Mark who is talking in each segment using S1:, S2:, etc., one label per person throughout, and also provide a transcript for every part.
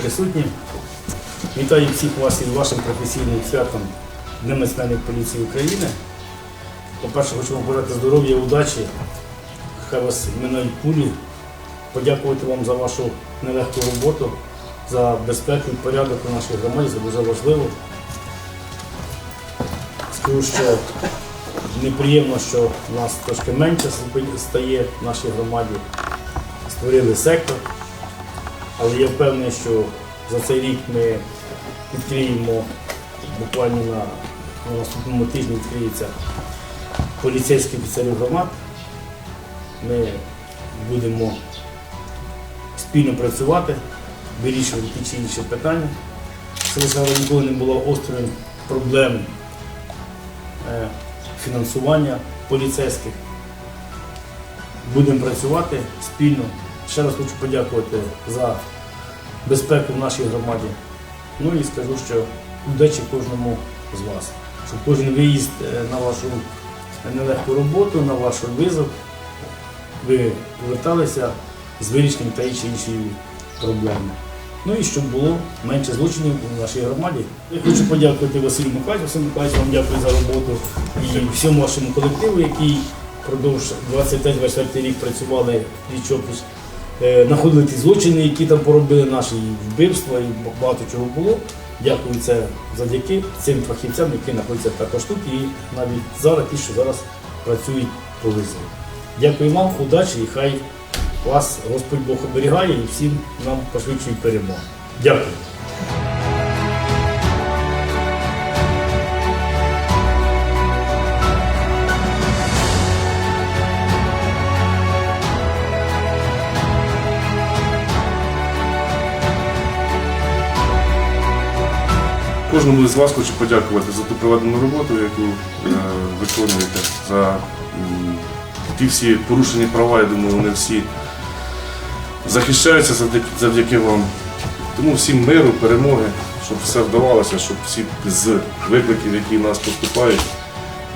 S1: присутні. Вітаю всіх вас із вашим професійним святом Днем Національної поліції України. По-перше, хочу вам бажати здоров'я, удачі, хай вас минають кулі, подякувати вам за вашу нелегку роботу, за безпеку і порядок у нашій громаді, це дуже важливо. Скажу, що неприємно, що нас трошки менше стає в нашій громаді. Створили сектор, але я впевнений, що за цей рік ми відкриємо буквально на, на наступному тижні відкриється поліцейський офіцерів громад. Ми будемо спільно працювати, вирішувати ті чи інші питання. Рада ніколи не була осторонь проблем е, фінансування поліцейських. Будемо працювати спільно. Ще раз хочу подякувати за безпеку в нашій громаді. Ну і скажу, що удачі кожному з вас. Щоб кожен виїзд е, на вашу нелегку роботу, на ваш визов, ви поверталися з вирішенням та чи іншої проблеми. Ну і щоб було менше злочинів у нашій громаді. Я хочу подякувати Василю Михайловичу. Василь Михайлович, вам дякую за роботу і всьому вашому колективу, який впродовж 23-24 рік працювали пліч-опліч. Е, Знаходили ті злочини, які там поробили наші і вбивства, і багато чого було. Дякую це завдяки цим фахівцям, які знаходяться також тут і навіть зараз ті, що зараз працюють по визову. Дякую вам, удачі і хай вас Господь Бог оберігає і всім нам пошвидшують перемогу. Дякую.
S2: Кожному з вас хочу подякувати за ту проведену роботу, яку е, виконуєте, за ті всі порушені права, я думаю, вони всі захищаються завдяки, вам. Тому всім миру, перемоги, щоб все вдавалося, щоб всі з викликів, які нас поступають,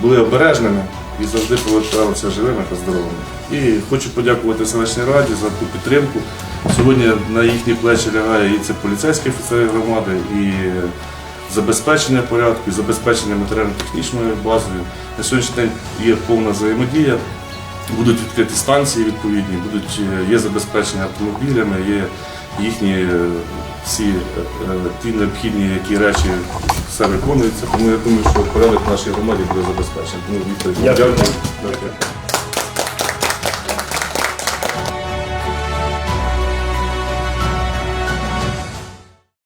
S2: були обережними і завжди поверталися живими та здоровими. І хочу подякувати селищній раді за ту підтримку. Сьогодні на їхні плечі лягає і це поліцейські офіцери громади, і забезпечення порядку, забезпечення матеріально-технічною базою. На сьогоднішній день є повна взаємодія. Будуть відкриті станції відповідні, будуть, е, є забезпечення автомобілями, є їхні е, всі е, ті необхідні які речі все виконуються. Тому я думаю, що порядок в нашій громаді буде забезпечений. Тому Віктор. Дякую.